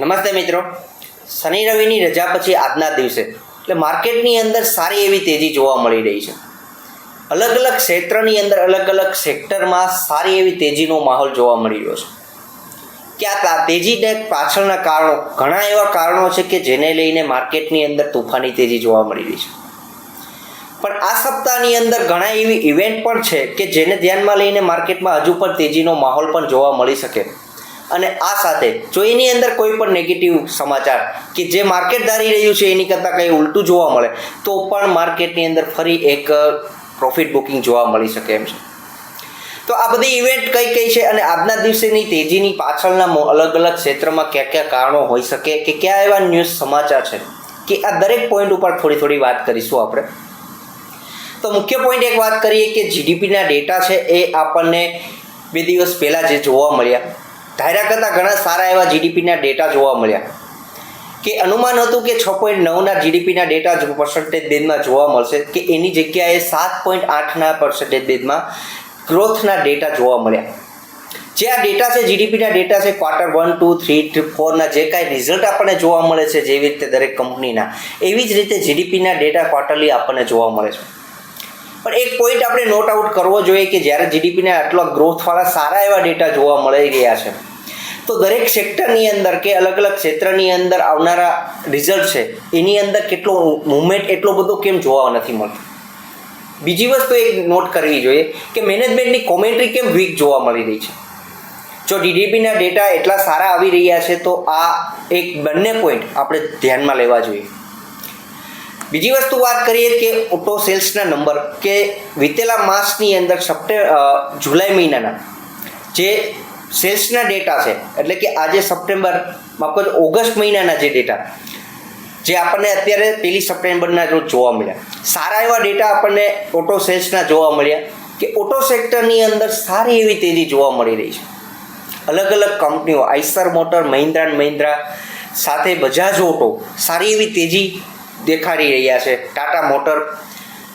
નમસ્તે મિત્રો. શનિ રવિની રજા પછી આજના દિવસે એટલે માર્કેટની અંદર સારી એવી તેજી જોવા મળી રહી છે. અલગ અલગ ક્ષેત્રની અંદર અલગ અલગ સેક્ટરમાં સારી એવી તેજીનો માહોલ જોવા મળી રહ્યો છે. કે આ તેજીને પાછળના કારણો, ઘણા એવા કારણો છે કે જેને લઈને માર્કેટની અંદર તોફાની તેજી જોવા મળી રહી છે. પણ આ સપ્તાહની અંદર ઘણા એવી ઇવેન્ટ પણ છે કે જેને ધ્યાનમાં લઈને માર્કેટમાં હજુ પણ તેજીનો માહોલ પણ જોવા મળી શકે. અને આ સાથે જો એની અંદર કોઈ પણ નેગેટિવ સમાચાર કે જે માર્કેટ ધારી રહ્યું છે એની કરતાં કંઈ ઉલટું જોવા મળે, તો પણ માર્કેટની અંદર ફરી એક પ્રોફિટ બુકિંગ જોવા મળી શકે એમ છે. તો આ બધી ઇવેન્ટ કઈ કઈ છે અને આજના દિવસેની તેજીની પાછળના અલગ અલગ ક્ષેત્રમાં કયા કયા કારણો હોઈ શકે કે કયા એવા ન્યૂઝ સમાચાર છે કે આ દરેક પોઈન્ટ ઉપર થોડી થોડી વાત કરીશું આપણે. તો મુખ્ય પોઈન્ટ એક વાત કરીએ કે જીડીપીના ડેટા છે એ આપણને બે દિવસ પહેલાં જે જોવા મળ્યા. ધાર્યા કરતાં ઘણા સારા એવા જીડીપીના ડેટા જોવા મળ્યા. કે અનુમાન હતું કે છ પોઈન્ટ નવના જીડીપીના ડેટા પર્સન્ટેજ બેઝમાં જોવા મળશે કે એની જગ્યાએ સાત પોઈન્ટ આઠના પર્સન્ટેજ બેઝમાં ગ્રોથના ડેટા જોવા મળ્યા. જે આ ડેટા છે જીડીપીના ડેટા છે ક્વાર્ટર વન ટુ થ્રી ફોરના જે કાંઈ રિઝલ્ટ આપણને જોવા મળે છે, જેવી રીતે દરેક કંપનીના એવી જ રીતે જીડીપીના ડેટા ક્વાર્ટરલી આપણને જોવા મળે છે. પણ એક પોઈન્ટ આપણે નોટ આઉટ કરવો જોઈએ કે જ્યારે જીડીપીના આટલા ગ્રોથવાળા સારા એવા ડેટા જોવા મળી રહ્યા છે, તો દરેક સેક્ટરની અંદર કે અલગ અલગ ક્ષેત્રની અંદર આવનારા રિઝલ્ટ છે, એની અંદર કેટલો મુવમેન્ટ એટલો બધો કેમ જોવા નથી મળતો? બીજી વસ્તુ એક નોટ કરવી જોઈએ કે મેનેજમેન્ટની કોમેન્ટ્રી કેમ વીક જોવા મળી રહી છે? જો ડીડીપીના ડેટા એટલા સારા આવી રહ્યા છે, તો આ એક બંને પોઈન્ટ આપણે ધ્યાનમાં લેવા જોઈએ. બીજી વસ્તુ વાત કરીએ કે ઓટો સેલ્સના નંબર કે વીતેલા માસની અંદર સપ્ટેમ્બર જુલાઈ મહિનાના જે સેલ્સના ડેટા છે, એટલે કે આજે સપ્ટેમ્બર માફ ઓગસ્ટ મહિનાના જે ડેટા જે આપણને અત્યારે પહેલી સપ્ટેમ્બરના રોજ જોવા મળ્યા. સારા એવા ડેટા આપણને ઓટો સેલ્સના જોવા મળ્યા કે ઓટો સેક્ટરની અંદર સારી એવી તેજી જોવા મળી રહી છે. અલગ અલગ કંપનીઓ, Eicher motor, Mahindra and Mahindra સાથે બજાજ ઓટો સારી એવી તેજી દેખાડી રહ્યા છે. ટાટા મોટર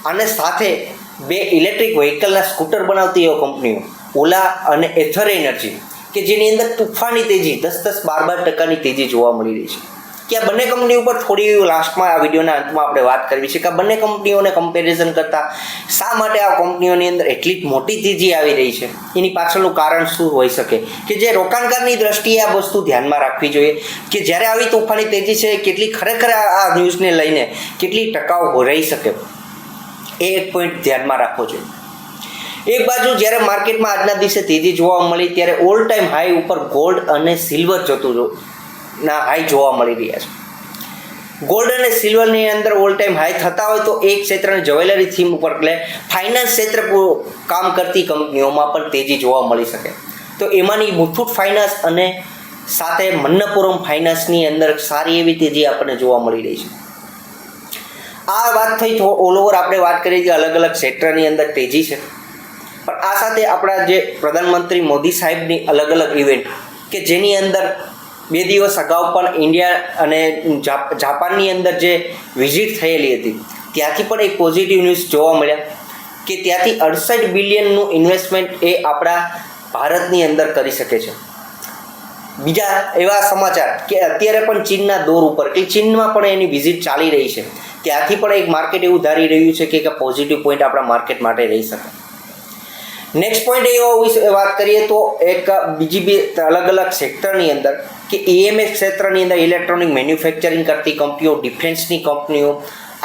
અને સાથે બે ઇલેક્ટ્રિક વ્હીકલના સ્કૂટર બનાવતી એવો કંપનીઓ, ઓલા અને એથર એનર્જી, કે જેની અંદર તુફાની તેજી, દસ દસ બાર બાર ટકાની તેજી જોવા મળી રહી છે. કે આ બંને કંપની ઉપર થોડી લાસ્ટમાં આ વિડીયોના અંતમાં આપણે વાત કરવી છે કે આ બંને કંપનીઓને કમ્પેરિઝન કરતાં શા માટે આ કંપનીઓની અંદર એટલી જ મોટી તેજી આવી રહી છે? એની પાછળનું કારણ શું હોઈ શકે? કે જે રોકાણકારની દ્રષ્ટિએ આ વસ્તુ ધ્યાનમાં રાખવી જોઈએ. કે જ્યારે આવી તોફાની તેજી છે, કેટલી ખરેખર આ ન્યૂઝને લઈને કેટલી ટકાઉ રહી શકે? એ એક પોઈન્ટ ધ્યાનમાં રાખવો જોઈએ. એક બાજુ જ્યારે માર્કેટમાં આજના દિવસે તેજી જોવા મળી, ત્યારે ઓલ ટાઈમ હાઈ ઉપર ગોલ્ડ અને સિલ્વર જતું ના, હાઈ જોવા મળી રહ્યા છે. ગોલ્ડ અને સિલ્વરની અંદર ઓલ ટાઈમ હાઈ થતા હોય તો એક ક્ષેત્રને જ્વેલરી થીમ ઉપર, એટલે ફાઇનાન્સ ક્ષેત્ર કામ કરતી કંપનીઓમાં પણ તેજી જોવા મળી શકે. તો એમાંની મુથુટ ફાઇનાન્સ અને સાથે મન્નપુરમ ફાઇનાન્સની અંદર સારી એવી તેજી આપણને જોવા મળી રહી છે. આ વાત થઈ તો ઓલ ઓવર આપણે વાત કરીએ કે અલગ અલગ ક્ષેત્રની અંદર તેજી છે. પણ આ સાથે આપણા જે પ્રધાનમંત્રી મોદી સાહેબની અલગ અલગ ઇવેન્ટ કે જેની અંદર બે દિવસ અગાઉ પણ ઇન્ડિયા અને જાપાનની અંદર જે વિઝિટ થયેલી હતી, ત્યાંથી પણ એક પોઝિટિવ ન્યૂઝ જોવા મળ્યા કે ત્યાંથી અડસઠ બિલિયનનું ઇન્વેસ્ટમેન્ટ એ આપણા ભારતની અંદર કરી શકે છે. બીજા એવા સમાચાર કે અત્યારે પણ ચીનના દોર ઉપર, કે ચીનમાં પણ એની વિઝિટ ચાલી રહી છે. ત્યાંથી પણ એક માર્કેટ એવું ધારી રહ્યું છે કે પોઝિટિવ પોઈન્ટ આપણા માર્કેટ માટે રહી શકે. નેક્સ્ટ પોઈન્ટ એવો વિશે વાત કરીએ તો એક બીજી બે અલગ અલગ સેક્ટરની અંદર કે ઈએમએસ ક્ષેત્રની અંદર ઇલેક્ટ્રોનિક મેન્યુફેક્ચરિંગ કરતી કંપનીઓ ડિફેન્સની કંપનીઓ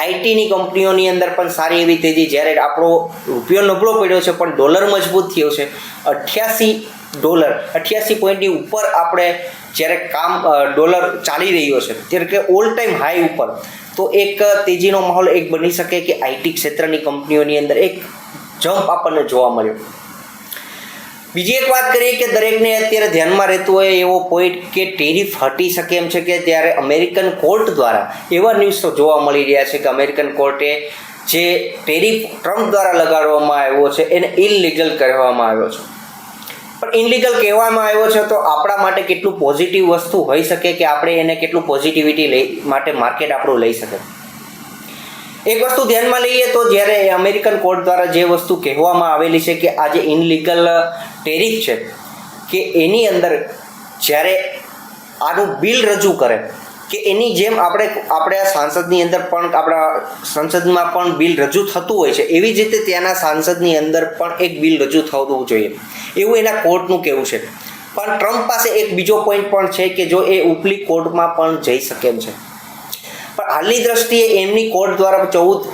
આઈટીની કંપનીઓની અંદર પણ સારી એવી તેજી. જ્યારે આપણો રૂપિયો નબળો પડ્યો છે, પણ ડોલર મજબૂત થયો છે. અઠ્યાસી ડોલર અઠ્યાસી પોઈન્ટની ઉપર આપણે જ્યારે કામ ડોલર ચાલી રહ્યો છે, ત્યારે કે ઓલ ટાઈમ હાઈ ઉપર. તો એક તેજીનો માહોલ એક બની શકે કે આઈટી ક્ષેત્રની કંપનીઓની અંદર એક જમ્પ આપણને જોવા મળ્યો. બીજી એક વાત કરીએ કે દરેકને અત્યારે ધ્યાનમાં રહેતું હોય એવો પોઈન્ટ કે ટેરિફ હટી શકે એમ છે કે ત્યારે અમેરિકન કોર્ટ દ્વારા એવા ન્યૂઝ જોવા મળી રહ્યા છે કે અમેરિકન કોર્ટે જે ટેરિફ ટ્રમ્પ દ્વારા લગાડવામાં આવ્યો છે એને ઇનલીગલ કહેવામાં આવ્યો છે. પણ ઇનલીગલ કહેવામાં આવ્યો છે તો આપણા માટે કેટલું પોઝિટિવ વસ્તુ હોઈ શકે કે આપણે એને કેટલું પોઝિટિવિટી લઈ માટે માર્કેટ આપણું લઈ શકે? એક વસ્તુ ધ્યાનમાં લઈએ તો જ્યારે અમેરિકન કોર્ટ દ્વારા જે વસ્તુ કહેવામાં આવેલી છે કે આ જે ઇનલીગલ ટેરિફ છે, કે એની અંદર જ્યારે આનું બિલ રજૂ કરે, કે એની જેમ આપણે આપણે આ સાંસદની અંદર પણ, આપણા સંસદમાં પણ બિલ રજૂ થતું હોય છે, એવી જ રીતે ત્યાંના સાંસદની અંદર પણ એક બિલ રજૂ થવું જોઈએ. એવું એના કોર્ટનું કહેવું છે. પણ ટ્રમ્પ પાસે એક બીજો પોઈન્ટ પણ છે કે જો એ ઉપલી કોર્ટમાં પણ જઈ શકે છે. પણ હાલની દ્રષ્ટિએ એમની કોર્ટ દ્વારા ચૌદ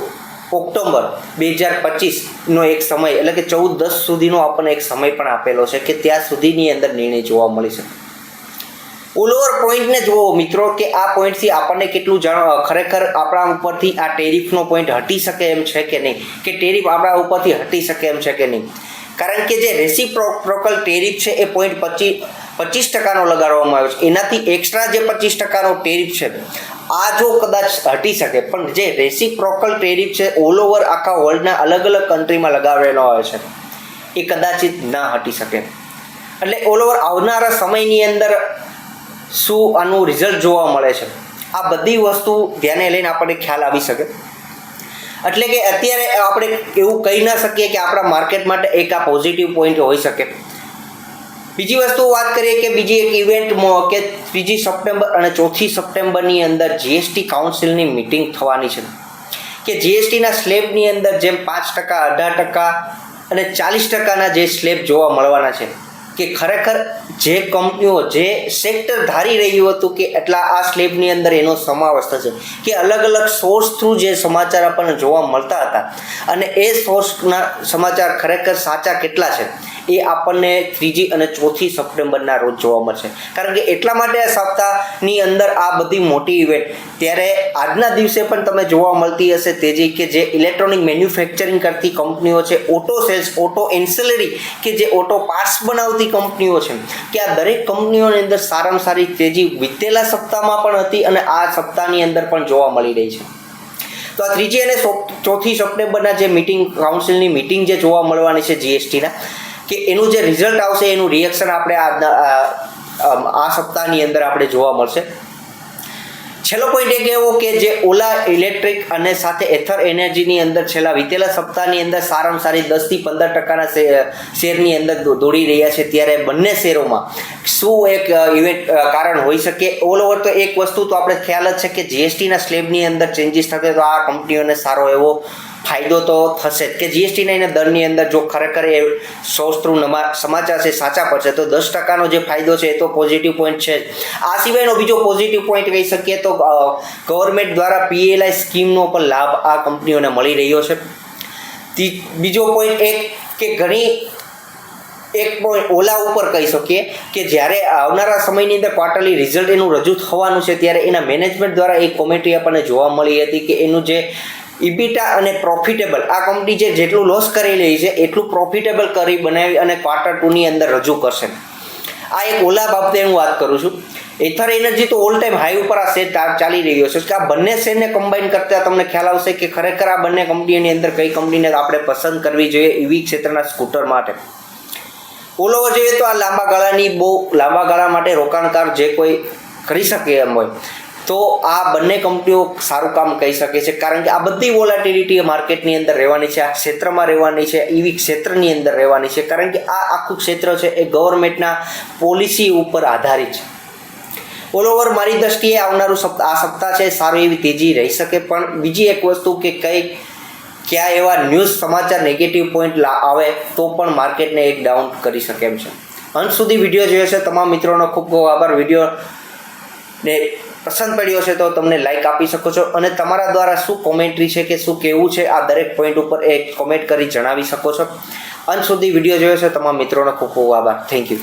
ઓક્ટોબર બે હજાર પચીસનો એક સમય, એટલે કે ચૌદ દસ સુધીનો આપણને એક સમય પણ આપેલો છે કે ત્યાં સુધીની અંદર નિર્ણય જોવા મળી શકે. ઓલ ઓવર પોઈન્ટને જુઓ મિત્રો કે આ પોઈન્ટથી આપણને કેટલું જાણ ખરેખર આપણા ઉપરથી આ ટેરિફનો પોઈન્ટ હટી શકે એમ છે કે નહીં? કે ટેરિફ આપણા ઉપરથી હટી શકે એમ છે કે નહીં? કારણ કે જે રેસિપ્રોકલ ટેરિફ છે એ પોઈન્ટ પચીસ પચીસ ટકાનો લગાડવામાં આવ્યો છે. એનાથી એક્સ્ટ્રા જે પચીસ ટકાનો ટેરિફ છે આ જો કદાચ હટી શકે, પણ જે રેસિપ્રોકલ ટેરિફ છે ઓલ ઓવર આખા વર્લ્ડના અલગ અલગ કન્ટ્રીમાં લગાવેલો હોય છે, એ કદાચિત ના હટી શકે. એટલે ઓલ ઓવર આવનારા સમયની અંદર શું આનું રિઝલ્ટ જોવા મળે છે? આ બધી વસ્તુ ધ્યાને લઈને આપણને ખ્યાલ આવી શકે. એટલે કે અત્યારે આપણે એવું કહી ના શકીએ કે આપણા માર્કેટ માટે એક આ પોઝિટિવ પોઈન્ટ હોઈ શકે. બીજી વસ્તુ વાત કરીએ કે બીજી એક ઇવેન્ટમાં કે ત્રીજી સપ્ટેમ્બર અને ચોથી સપ્ટેમ્બરની અંદર જીએસટી કાઉન્સિલની મિટિંગ થવાની છે. કે જીએસટીના સ્લેબની અંદર જેમ પાંચ ટકા, અઢાર ટકા અને ચાલીસ ટકાના જે સ્લેબ જોવા મળવાના છે. કે ખરેખર જે કંપનીઓ, જે સેક્ટર ધારી રહ્યું હતું કે એટલા આ સ્લેબની અંદર એનો સમાવેશ થશે. કે અલગ અલગ સોર્સ થ્રુ જે સમાચાર આપણને જોવા મળતા હતા. અને એ સોર્સના સમાચાર ખરેખર સાચા કેટલા છે? એ આપણને ત્રીજી અને ચોથી સપ્ટેમ્બરના રોજ જોવા મળશે. કારણ કે એટલા માટે આ સપ્તાહની અંદર આ બધી મોટી ઇવેન્ટ ત્યારે આજના દિવસે પણ તમે જોવા મળતી હશે તેજી કે જે ઇલેક્ટ્રોનિક મેન્યુફેક્ચરિંગ કરતી કંપનીઓ છે ઓટો સેલ્સ ઓટો એન્સેલરી કે જે ઓટો પાર્ટ્સ બનાવતી કંપનીઓ છે, કે આ દરેક કંપનીઓની અંદર સારામાં સારી તેજી વિતેલા સપ્તાહમાં પણ હતી અને આ સપ્તાહની અંદર પણ જોવા મળી રહી છે. તો આ ત્રીજી અને ચોથી સપ્ટેમ્બરના જે મિટિંગ કાઉન્સિલની મિટિંગ જે જોવા મળવાની છે જીએસટીના કે એનું જે રિઝલ્ટ આવશે, એનું રિએક્શન આપણે આ સપ્તાહની અંદર આપણે જોવા મળશે. છેલ્લો પોઈન્ટ એક એવો કે જે ઓલા ઇલેક્ટ્રિક અને સાથે એથર એનર્જીની અંદર છેલ્લા વિતેલા સપ્તાહની અંદર સારામાં સારી દસથી પંદર ટકાના શેરની અંદર દોડી રહ્યા છે. ત્યારે બંને શેરોમાં શું એક ઇવેન્ટ કારણ હોઈ શકે? ઓલ ઓવર તો એક વસ્તુ તો આપણે ખ્યાલ જ છે કે જીએસટીના સ્લેબની અંદર ચેન્જીસ થશે તો આ કંપનીઓને સારો એવો ફાયદો તો થશે કે જીએસટીના એના દરની અંદર જો ખરેખર એ સૌસ્ત્રુ સમાચાર છે સાચા પડશે તો દસ ટકાનો જે ફાયદો છે એ તો પોઝિટિવ પોઈન્ટ છે આ સિવાયનો બીજો પોઝિટિવ પોઈન્ટ કહી શકીએ તો ગવર્મેન્ટ દ્વારા પીએલઆઈ સ્કીમનો પણ લાભ આ કંપનીઓને મળી રહ્યો છે. બીજો પોઈન્ટ એક કે ઘણી, એક પોઈન્ટ ઓલા ઉપર કહી શકીએ કે જ્યારે આવનારા સમયની અંદર ક્વાર્ટરલી રિઝલ્ટ એનું રજૂ થવાનું છે, ત્યારે એના મેનેજમેન્ટ દ્વારા એક કોમેન્ટ્રી આપણને જોવા મળી હતી કે એનું જે ઇબીટા અને પ્રોફિટેબલ આ કંપની જે જેટલું લોસ કરી રહી છે, એટલું પ્રોફિટેબલ કરી બનાવી અને ક્વાર્ટર ટુની અંદર રજૂ કરશે. આ એક ઓલા બાબતે હું વાત કરું છું. એથર એનર્જી તો ઓલ ટાઈમ હાઈ ઉપર આ શેર ચાલી રહ્યો છે. કે આ બંને શેરને કમ્બાઈન કરતા તમને ખ્યાલ આવશે કે ખરેખર આ બંને કંપનીની અંદર કઈ કંપનીને આપણે પસંદ કરવી જોઈએ ઈવી ક્ષેત્રના સ્કૂટર માટે. ઓલ જોઈએ તો આ લાંબા ગાળાની બહુ, લાંબા ગાળા માટે રોકાણકાર જે કોઈ કરી શકે એમ હોય. તો આ બંને કંપનીઓ સારું કામ કહી શકે છે. કારણ કે આ બધી વોલાટિલિટી માર્કેટની અંદર રહેવાની છે, આ ક્ષેત્રમાં રહેવાની છે ઈવી ક્ષેત્રની અંદર રહેવાની છે. કારણ કે આ આખું ક્ષેત્ર છે એ ગવર્મેન્ટના પોલિસી ઉપર આધારિત છે. ઓલ ઓવર મારી દ્રષ્ટિએ આવનારું સપ્તાહ આ સપ્તાહ છે સારું એવી તેજી રહી શકે. પણ બીજી એક વસ્તુ કે કઈ ક્યાં એવા ન્યૂઝ સમાચાર નેગેટિવ પોઈન્ટ આવે તો પણ માર્કેટને એક ડાઉન કરી શકે એમ છે. અંત સુધી વીડિયો જોયો છે. તમામ મિત્રોનો ખૂબ ખૂબ આભાર. વીડિયો ને પસંદ પડ્યો છે તો તમને લાઇક આપી શકો છો અને તમારા દ્વારા શું કોમેન્ટ્રી છે કે શું કેવું છે, આ દરેક પોઈન્ટ ઉપર એક કોમેન્ટ કરી જણાવી શકો છો. અંત સુધી વીડિયો જોયો છે તમામ મિત્રોનો ખૂબ ખૂબ આભાર. Thank you